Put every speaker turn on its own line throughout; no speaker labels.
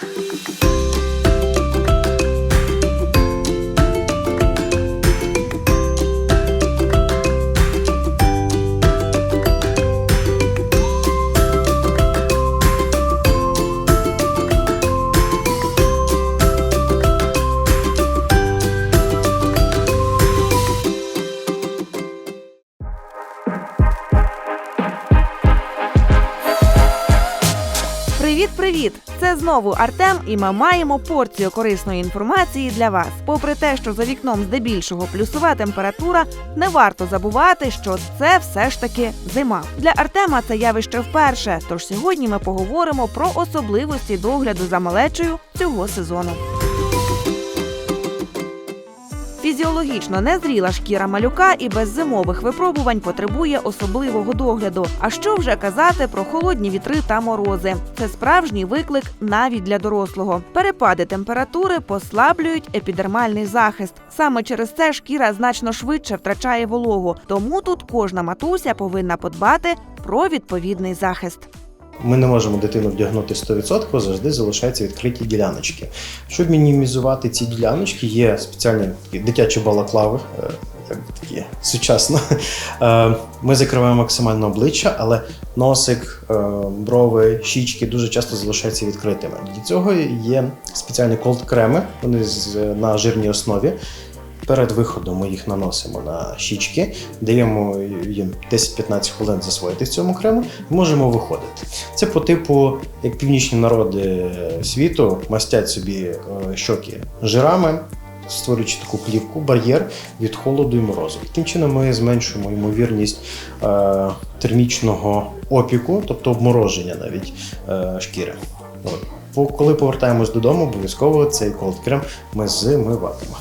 Bye. Привіт! Це знову Артем, і ми маємо порцію корисної інформації для вас. Попри те, що за вікном здебільшого плюсова температура, не варто забувати, що це все ж таки зима. Для Артема це явище вперше. Тож сьогодні ми поговоримо про особливості догляду за малечею цього сезону. Фізіологічно незріла шкіра малюка і без зимових випробувань потребує особливого догляду. А що вже казати про холодні вітри та морози? Це справжній виклик навіть для дорослого. Перепади температури послаблюють епідермальний захист. Саме через це шкіра значно швидше втрачає вологу. Тому тут кожна матуся повинна подбати про відповідний захист.
Ми не можемо дитину вдягнути 100%, завжди залишаються відкриті діляночки. Щоб мінімізувати ці діляночки, є спеціальні такі дитячі балаклави, е, як такі сучасно. Е, Ми закриваємо максимально обличчя, але носик, е, брови, щічки дуже часто залишаються відкритими. Для цього є спеціальні колд-креми, вони на жирній основі. Перед виходом ми їх наносимо на щічки, даємо їм 10-15 хвилин засвоїти в цьому крему і можемо виходити. Це по типу, як північні народи світу мастять собі е, щоки жирами, створюючи таку плівку, бар'єр від холоду і морозу. Таким чином ми зменшуємо ймовірність е, термічного опіку, тобто обмороження навіть е, шкіри. Коли повертаємось додому, обов'язково цей колд-крем ми змиваємо.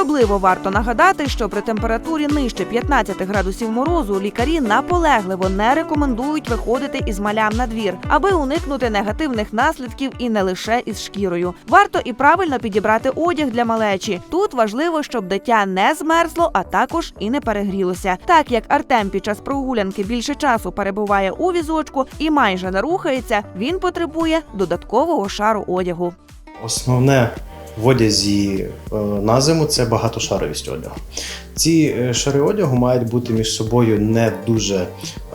Особливо варто нагадати, що при температурі нижче 15 градусів морозу лікарі наполегливо не рекомендують виходити із малям на двір, аби уникнути негативних наслідків і не лише із шкірою. Варто і правильно підібрати одяг для малечі. Тут важливо, щоб дитя не змерзло, а також і не перегрілося. Так як Артем під час прогулянки більше часу перебуває у візочку і майже не рухається, він потребує додаткового шару одягу.
Основне в одязі е, на зиму це багатошаровість одягу. Ці е, шари одягу мають бути між собою не дуже е,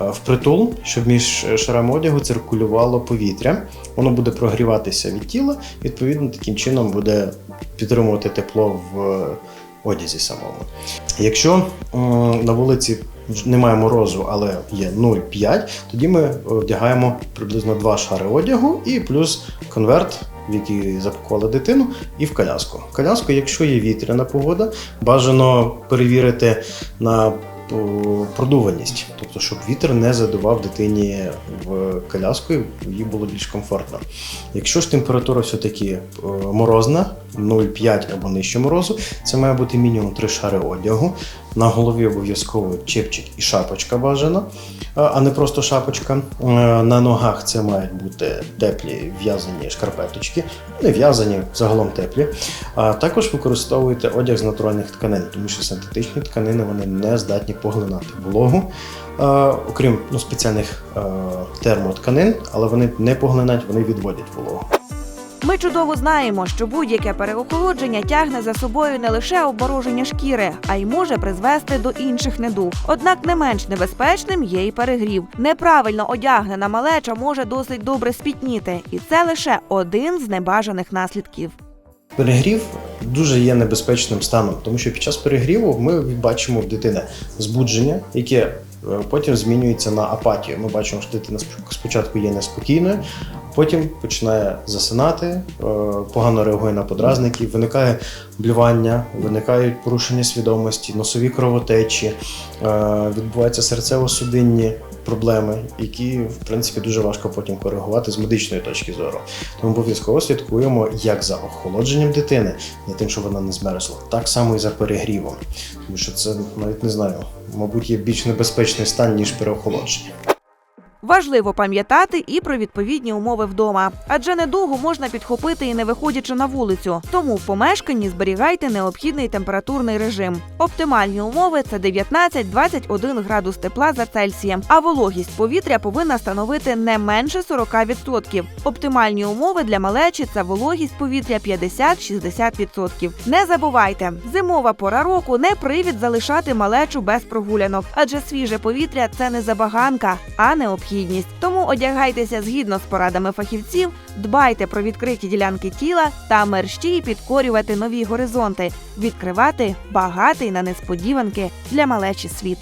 впритул, щоб між шарами одягу циркулювало повітря. Воно буде прогріватися від тіла, відповідно, таким чином буде підтримувати тепло в одязі самому. Якщо на вулиці немає морозу, але є 0,5, тоді ми вдягаємо приблизно два шари одягу і плюс конверт, в який запакували дитину, і в коляску. Коляску, якщо є вітряна погода, бажано перевірити на продуваність, тобто, щоб вітер не задував дитині в коляску, їй було більш комфортно. Якщо ж температура все-таки морозна, 0,5 або нижче морозу, це має бути мінімум 3 шари одягу. На голові обов'язково чепчик і шапочка бажано, а- а не просто шапочка. Е, На ногах це мають бути теплі в'язані шкарпеточки, не в'язані, загалом теплі. А також використовуйте одяг з натуральних тканин, тому що синтетичні тканини вони не здатні поглинати вологу. Е, окрім ну, спеціальних е, термотканин, але вони не поглинають, вони відводять вологу.
Ми чудово знаємо, що будь-яке переохолодження тягне за собою не лише обмороження шкіри, а й може призвести до інших недуг. Однак не менш небезпечним є й перегрів. Неправильно одягнена малеча може досить добре спітніти, і це лише один з небажаних наслідків.
Перегрів дуже є небезпечним станом, тому що під час перегріву ми бачимо в дитини збудження, яке е, потім змінюється на апатію. Ми бачимо, що дитина спочатку є неспокійною, потім починає засинати, е, погано реагує на подразники, виникає блювання, виникають порушення свідомості, носові кровотечі, е, відбуваються серцево-судинні проблеми, які в принципі дуже важко потім коригувати з медичної точки зору. Тому обов'язково слідкуємо як за охолодженням дитини, за тим, що вона не змерзла, так само і за перегрівом. Тому що це навіть не знаю, мабуть, є більш небезпечний стан, ніж переохолодження.
Важливо пам'ятати і про відповідні умови вдома, адже недугу можна підхопити і не виходячи на вулицю. Тому в помешканні зберігайте необхідний температурний режим. Оптимальні умови це 19-21 градус тепла за Цельсієм, а вологість повітря повинна становити не менше 40%. Оптимальні умови для малечі це вологість повітря 50-60%. Не забувайте, зимова пора року не привід залишати малечу без прогулянок, адже свіже повітря це не забаганка, а необхідність. Тому одягайтеся згідно з порадами фахівців, дбайте про відкриті ділянки тіла та мерщій підкорювати нові горизонти, відкривати багатий на несподіванки для малечі світ.